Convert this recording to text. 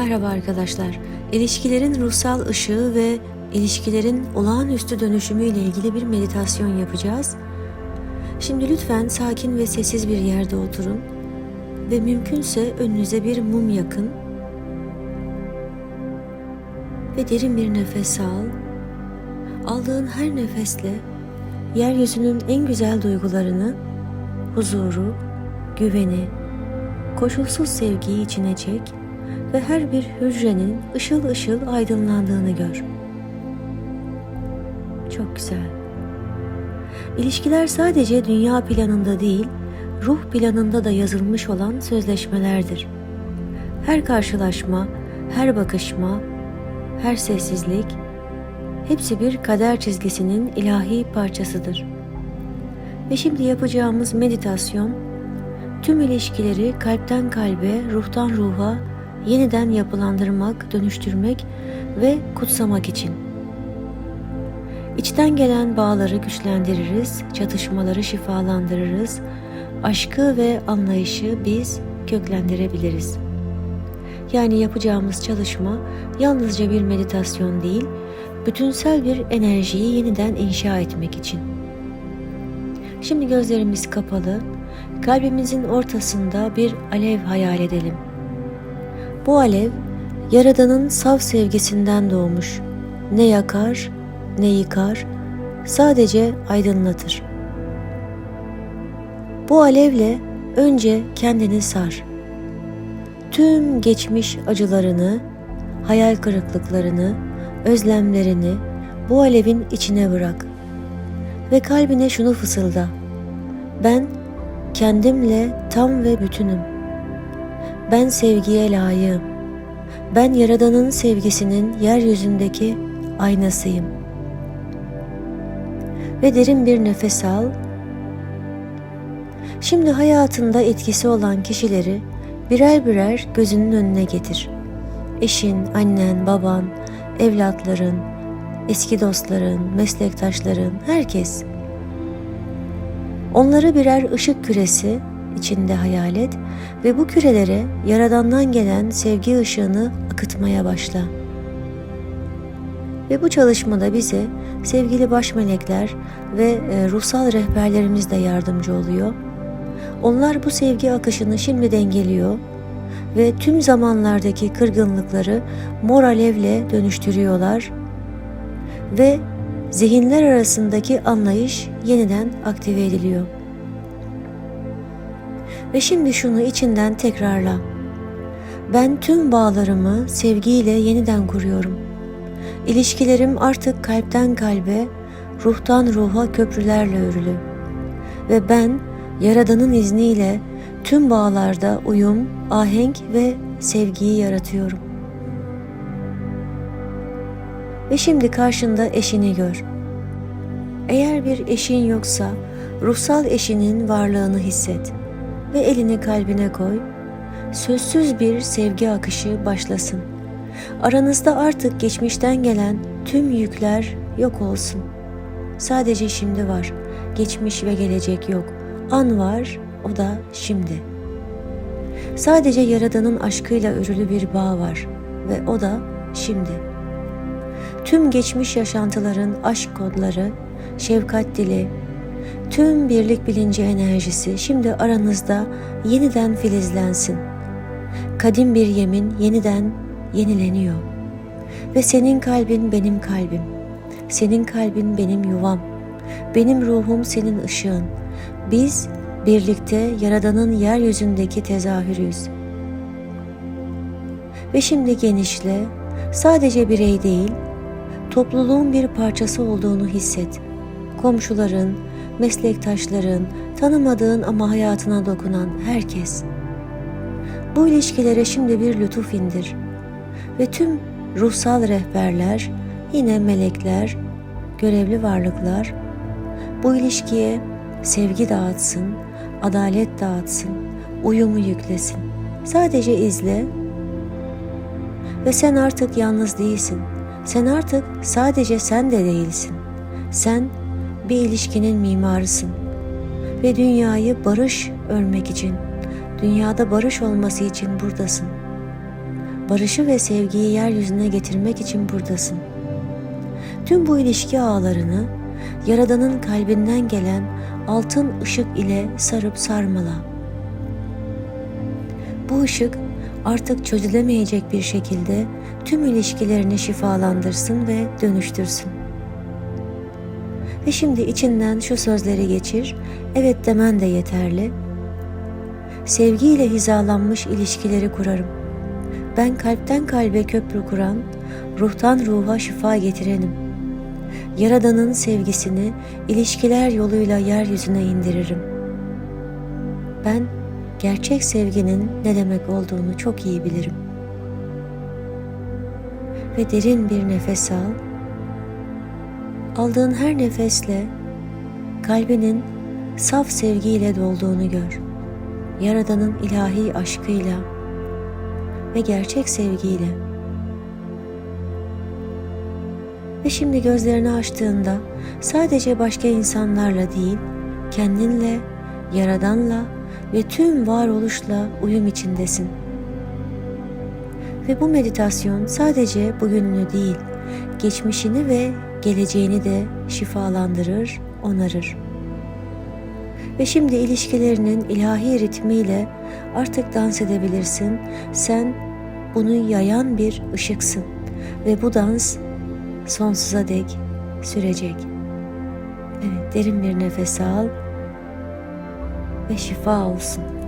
Merhaba arkadaşlar. İlişkilerin ruhsal ışığı ve ilişkilerin olağanüstü dönüşümü ile ilgili bir meditasyon yapacağız. Şimdi lütfen sakin ve sessiz bir yerde oturun ve mümkünse önünüze bir mum yakın ve derin bir nefes al. Aldığın her nefesle yeryüzünün en güzel duygularını, huzuru, güveni, koşulsuz sevgiyi içine çek ve her bir hücrenin ışıl ışıl aydınlandığını gör. Çok güzel. İlişkiler sadece dünya planında değil, ruh planında da yazılmış olan sözleşmelerdir. Her karşılaşma, her bakışma, her sessizlik hepsi bir kader çizgisinin ilahi parçasıdır. Ve şimdi yapacağımız meditasyon tüm ilişkileri kalpten kalbe, ruhtan ruha yeniden yapılandırmak, dönüştürmek ve kutsamak için. İçten gelen bağları güçlendiririz, çatışmaları şifalandırırız, aşkı ve anlayışı biz köklendirebiliriz. Yani yapacağımız çalışma yalnızca bir meditasyon değil, bütünsel bir enerjiyi yeniden inşa etmek için. Şimdi gözlerimiz kapalı, kalbimizin ortasında bir alev hayal edelim. Bu alev Yaradan'ın saf sevgisinden doğmuş. Ne yakar, ne yıkar, sadece aydınlatır. Bu alevle önce kendini sar. Tüm geçmiş acılarını, hayal kırıklıklarını, özlemlerini bu alevin içine bırak. Ve kalbine şunu fısılda. Ben kendimle tam ve bütünüm. Ben sevgiye layığım. Ben Yaradan'ın sevgisinin yeryüzündeki aynasıyım. Ve derin bir nefes al. Şimdi hayatında etkisi olan kişileri birer birer gözünün önüne getir. Eşin, annen, baban, evlatların, eski dostların, meslektaşların, herkes. Onları birer ışık küresi içinde hayal et ve bu kürelere Yaradan'dan gelen sevgi ışığını akıtmaya başla. Ve bu çalışmada bize sevgili baş melekler ve e, ruhsal rehberlerimiz de yardımcı oluyor. Onlar bu sevgi akışını şimdi dengeliyor ve tüm zamanlardaki kırgınlıkları mor alevle dönüştürüyorlar ve zihinler arasındaki anlayış yeniden aktive ediliyor. Ve şimdi şunu içinden tekrarla. Ben tüm bağlarımı sevgiyle yeniden kuruyorum. İlişkilerim artık kalpten kalbe, ruhtan ruha köprülerle örülü. Ve ben Yaradan'ın izniyle tüm bağlarda uyum, ahenk ve sevgiyi yaratıyorum. Ve şimdi karşında eşini gör. Eğer bir eşin yoksa ruhsal eşinin varlığını hisset ve elini kalbine koy. Sözsüz bir sevgi akışı başlasın. Aranızda artık geçmişten gelen tüm yükler yok olsun. Sadece şimdi var. Geçmiş ve gelecek yok. An var, o da şimdi. Sadece Yaradan'ın aşkıyla örülü bir bağ var ve o da şimdi. Tüm geçmiş yaşantıların aşk kodları, şefkat dili, tüm birlik bilinci enerjisi şimdi aranızda yeniden filizlensin. Kadim bir yemin yeniden yenileniyor. Ve senin kalbin benim kalbim. Senin kalbin benim yuvam. Benim ruhum senin ışığın. Biz birlikte Yaradan'ın yeryüzündeki tezahürüyüz. Ve şimdi genişle, sadece birey değil, topluluğun bir parçası olduğunu hisset. Komşuların, meslektaşların, tanımadığın ama hayatına dokunan herkes. Bu ilişkilere şimdi bir lütuf indir. Ve tüm ruhsal rehberler, yine melekler, görevli varlıklar bu ilişkiye sevgi dağıtsın, adalet dağıtsın, uyumu yüklesin. Sadece izle ve sen artık yalnız değilsin. Sen artık sadece sen de değilsin. Sen bir ilişkinin mimarısın ve dünyayı barış örmek için, dünyada barış olması için buradasın. barışı ve sevgiyi yeryüzüne getirmek için buradasın. Tüm bu ilişki ağlarını Yaradan'ın kalbinden gelen altın ışık ile sarıp sarmala. Bu ışık artık çözülemeyecek bir şekilde tüm ilişkilerini şifalandırsın ve dönüştürsün. Ve şimdi içinden şu sözleri geçir, evet demen de yeterli. Sevgiyle hizalanmış ilişkileri kurarım. Ben kalpten kalbe köprü kuran, ruhtan ruha şifa getirenim. Yaradan'ın sevgisini ilişkiler yoluyla yeryüzüne indiririm. Ben gerçek sevginin ne demek olduğunu çok iyi bilirim. Ve derin bir nefes al. Aldığın her nefesle kalbinin saf sevgiyle dolduğunu gör. Yaradan'ın ilahi aşkıyla ve gerçek sevgiyle. Ve şimdi gözlerini açtığında sadece başka insanlarla değil, kendinle, Yaradan'la ve tüm varoluşla uyum içindesin. Ve bu meditasyon sadece bugününü değil, geçmişini ve geleceğini de şifalandırır, onarır. Ve şimdi ilişkilerinin ilahi ritmiyle artık dans edebilirsin. Sen bunu yayan bir ışıksın ve bu dans sonsuza dek sürecek. Evet, derin bir nefes al ve şifa olsun.